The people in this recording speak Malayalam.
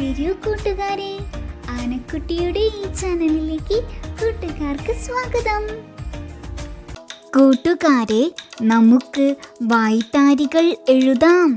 വരൂ കൂട്ടുകാരെ. ആനക്കുട്ടിയുടെ ഈ ചാനലിലേക്ക് കൂട്ടുകാർക്ക് സ്വാഗതം. കൂട്ടുകാരെ നമുക്ക് വായ്ത്താരികൾ എഴുതാം.